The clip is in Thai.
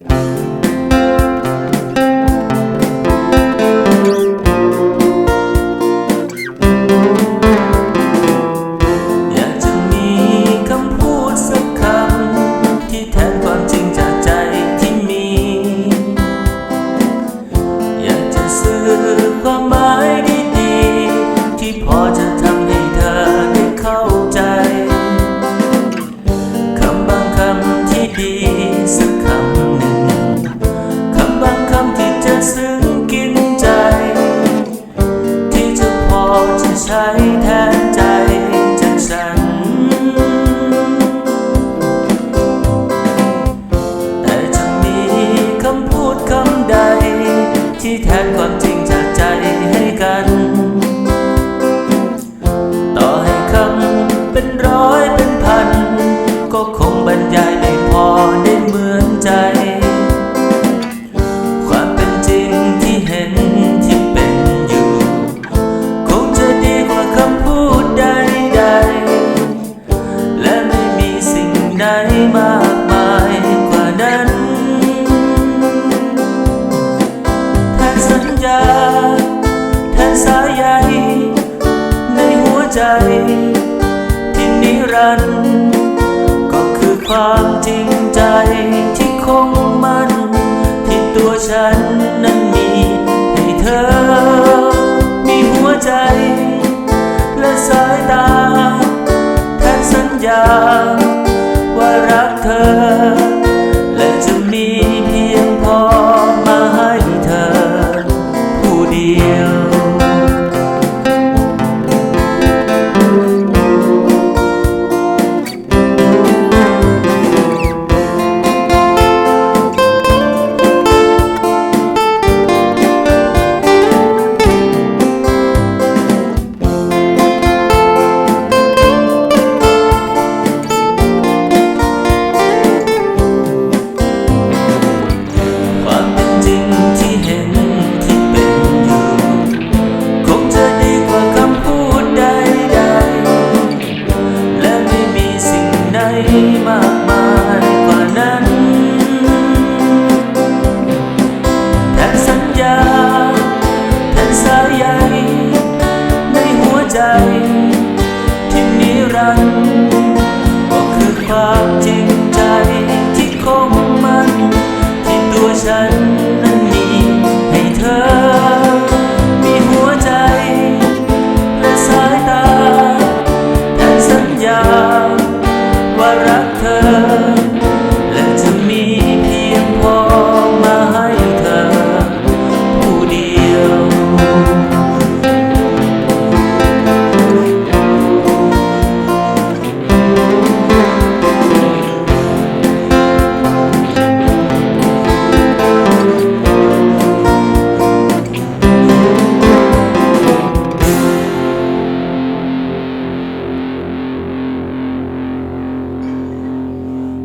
อย แทนใจจากฉัน แต่จะมีคำพูดคำใดที่แท ที่นิรันดร์ก็คือความจริงใจที่คงมั่นที่ตัวฉันนั้นมีให้เธอ มีหัวใจ และสายตาแทนสัญญา ว่ารักเธอ และจะมีเพียงพอมาให้เธอ ผู้เดียว ฉันนั้นมีให้เธอ มีหัวใจ และสายตาแทนสัญญาว่ารัก